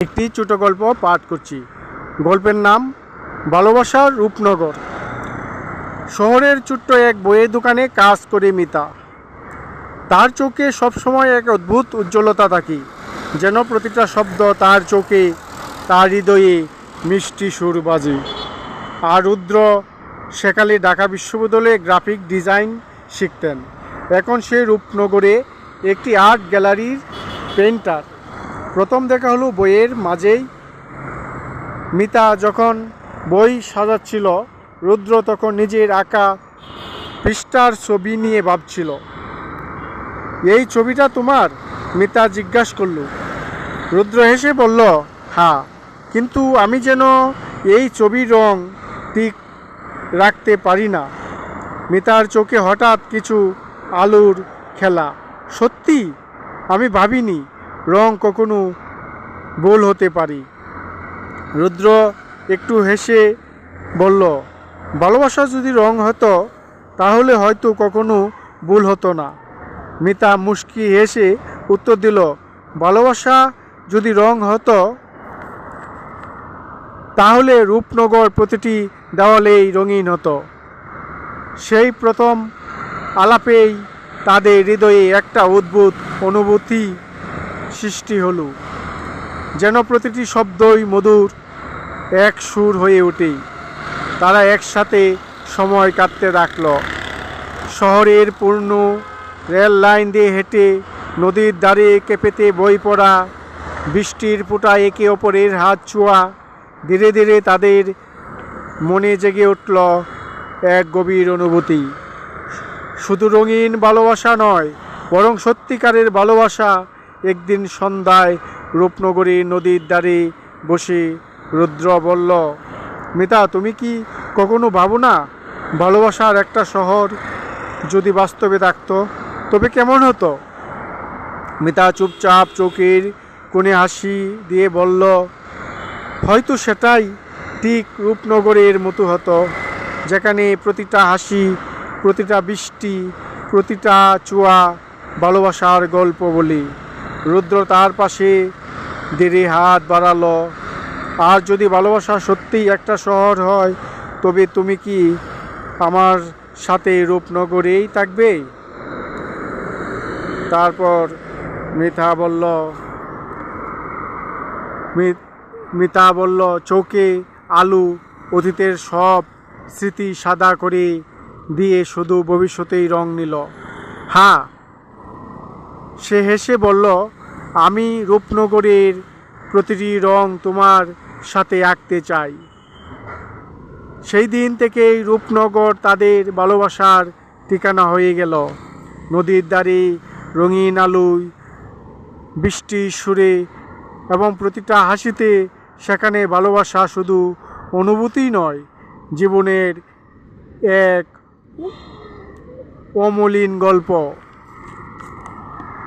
একটি ছোট গল্প পাঠ করছি। গল্পের নাম ভালোবাসার রূপনগর। শহরের ছোট্ট এক বইয়ের দোকানে কাজ করে মিতা। তার চোখে সবসময় এক অদ্ভুত উজ্জ্বলতা থাকি, যেন প্রতিটা শব্দ তার চোখে, তার হৃদয়ে মিষ্টি সুর বাজে। আর রুদ্র সেকালে ঢাকা বিশ্ববিদ্যালয়ে গ্রাফিক ডিজাইন শিখতেন। এখন সে রূপনগরে একটি আর্ট গ্যালারির পেন্টার প্রথম দেখা হলো বইয়ের মাঝেই। মিতা যখন বই সাজাচ্ছিল, রুদ্র তখন নিজের আঁকা পৃষ্ঠার ছবি নিয়ে ভাবছিল। এই ছবিটা তোমার? মিতা জিজ্ঞাসা করল। রুদ্র হেসে বলল হ্যাঁ কিন্তু আমি যেন এই ছবির রং ঠিক রাখতে পারি না। মিতার চোখে হঠাৎ কিছু আলুর খেলা। সত্যি? আমি ভাবিনি। রং কখনো ভুল হতে পারি। রুদ্র একটু হেসে বলল, ভালোবাসা যদি রং হতো, তাহলে হয়তো কখনো ভুল হতো না। মিতা মুস্কি হেসে উত্তর দিল, ভালোবাসা যদি রং হতো, তাহলে রূপনগর প্রতিটি দেওয়ালেই রঙিন হতো। সেই প্রথম আলাপেই তাদের হৃদয়ে একটা অদ্ভুত অনুভূতি সৃষ্টি হলো, যেন প্রতিটি শব্দই মধুর, এক সুর হয়ে ওঠে। তারা একসাথে সময় কাটতে রাখল। শহরের পূর্ণ রেল লাইন দিয়ে হেঁটে নদীর ধারে কেঁপেতে বই পড়া, বৃষ্টির ফোঁটা একে অপরের হাত ছোঁয়া, ধীরে ধীরে তাদের মনে জেগে উঠল এক গভীর অনুভূতি। শুধু রঙিন ভালোবাসা নয়, বরং সত্যিকারের ভালোবাসা একদিন সন্ধ্যায় রূপনগরী নদীর ধারে বসে রুদ্র বলল, মিতা, তুমি কি কখনো ভাবো না ভালোবাসার একটা শহর যদি বাস্তবে থাকত, তবে কেমন হতো? মিতা চুপচাপ চোখের কোণে হাসি দিয়ে বলল, হয়তো সেটাই ঠিক রূপনগরের মতো হতো, যেখানে প্রতিটা হাসি, প্রতিটা বৃষ্টি, প্রতিটা চুয়া ভালোবাসার গল্প বলি। রুদ্র তার পাশে দেরি হাত বাড়ালো। আর যদি ভালোবাসা সত্যিই একটা শহর হয়, তবে তুমি কি আমার সাথে রূপনগরেই থাকবে? তারপর মিথা বলল মিতা বলল চৌকে আলু অতীতের সব স্মৃতি সাদা করে দিয়ে শুধু ভবিষ্যতেই রং নিল। হ্যাঁ সে হেসে বলল আমি রূপনগরের প্রতিটি রং তোমার সাথে আঁকতে চাই। সেই দিন থেকেই রূপনগর তাদের ভালোবাসার ঠিকানা হয়ে গেল। নদীর ধারে রঙিন আলুয়, বৃষ্টির সুরে এবং প্রতিটা হাসিতে সেখানে ভালোবাসা শুধু অনুভূতি নয়, জীবনের এক অমলিন গল্প।